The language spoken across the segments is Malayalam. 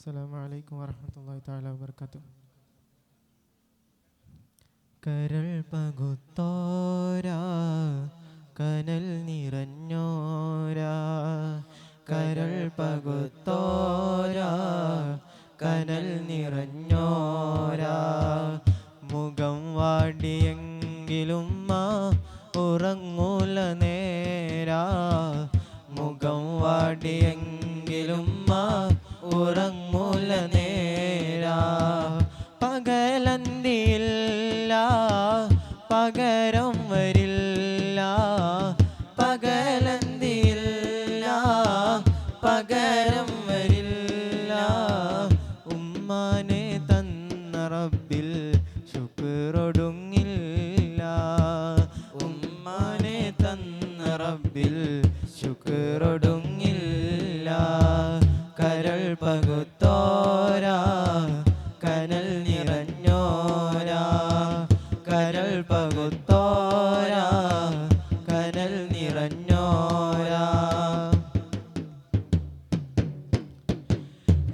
അസ്സലാമു അലൈക്കും വറഹ്മത്തുള്ളാഹി തആല وبركاته കരൾ പകുത്തോരാ കനൽ നിറഞ്ഞോരാ. കരൾ പകുത്തോരാ കനൽ നിറഞ്ഞോരാ. മുഖം വാടിയെങ്കിലും ഉറങ്ങൂല നേരാ. മുഖം വാടിയെങ്കിലും മാ പകരം വരില്ല. പകലന്തിയില്ല. പകരം വരില്ല. ഉമ്മാനെ തന്ന റബ്ബിൽ ശുക്രൊടുങ്ങില്ല. ഉമ്മാനെ തന്ന റബ്ബിൽ ശുക്രൊടുങ്ങില്ല.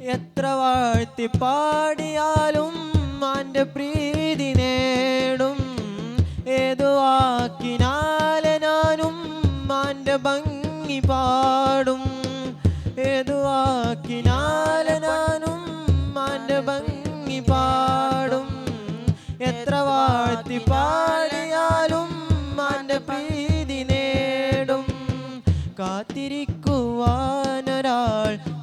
എത്ര വാഴ്ത്തി പാടിയാലും മാന്റെ പ്രീതി നേടും. ഏതു വാക്കിനാലെ ഞാനും ഭംഗി പാടും. ഏതു വാക്കിനാലെ ഞാനും ഭംഗി പാടും. എത്ര വാഴ്ത്തി പാടിയാലും മാന്റെ പ്രീതി നേടും. കാത്തിരിക്കുവാനൊരാൾ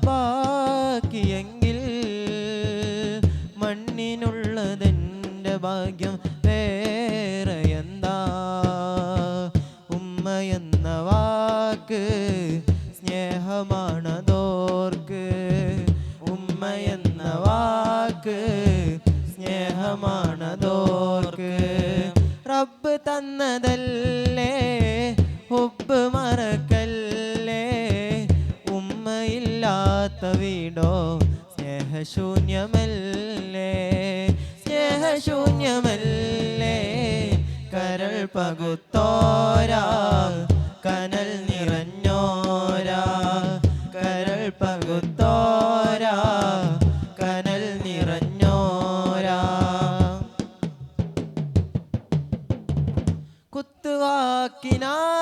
എന്ന വാക്ക് സ്നേഹമാണതോർക്ക്. റബ്ബ് തന്നതല്ലേ ഉപ്പ് മറക്കല്ലേ. ഉമ്മയില്ലാത്ത വീടോ സ്നേഹശൂന്യമല്ലേ. സ്നേഹശൂന്യമല്ലേ കരൾ പകുത്തോരാ കനൽ നിറഞ്ഞോരാ. കരൾ പകുത്തോരാ kina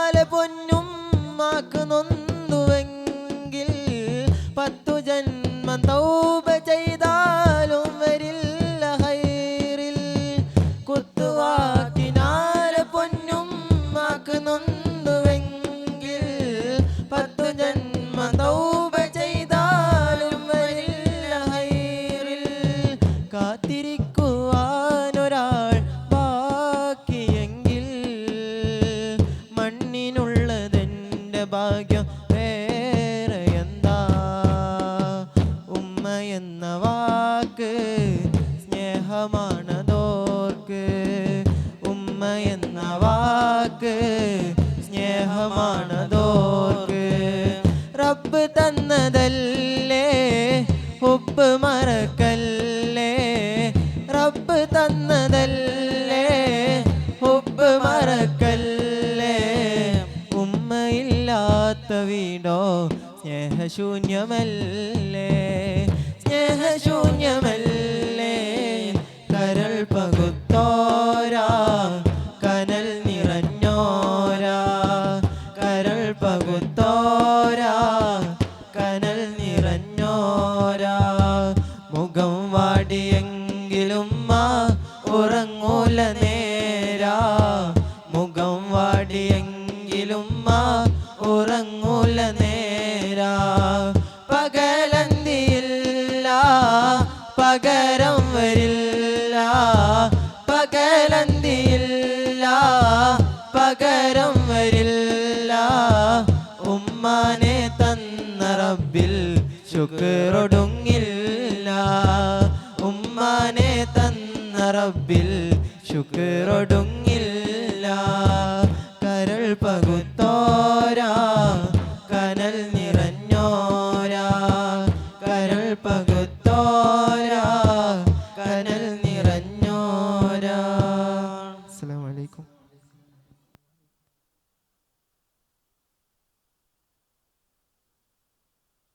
എന്ന വാക്ക് സ്നേഹമാണതോർക്ക്. ഉമ്മ എന്ന വാക്ക് സ്നേഹമാണതോർക്ക്. റബ്ബ് തന്നതല്ലേ ഉപ്പ് മറക്കല്ലേ. റബ്ബ് തന്നതല്ലേ ഉപ്പ് മറക്കല്ലേ. ഉമ്മയില്ലാത്ത വീടോ സ്നേഹശൂന്യമല്ലേ. സ്നേഹശൂന്യമല്ലേ കരൾ പകുത്തോരാ കനൽ നിറഞ്ഞോരാ. കരൾ പകുത്തോരാ കനൽ നിറഞ്ഞോരാ. മുഖം വാടിയെങ്കിലും ഉറങ്ങൂല നേരാ. മുഖം വാടിയെങ്കിലും ഉറങ്ങൂല നേരാ. പകരം വരില്ല പകലന്തിയില്ല പകരം വരില്ല. ഉമ്മാനെ തന്ന റബ്ബിൽ ശുക്രൊടുങ്ങില്ല. ഉമ്മാനെ തന്ന റബ്ബിൽ ശുക്രൊടുങ്ങില്ല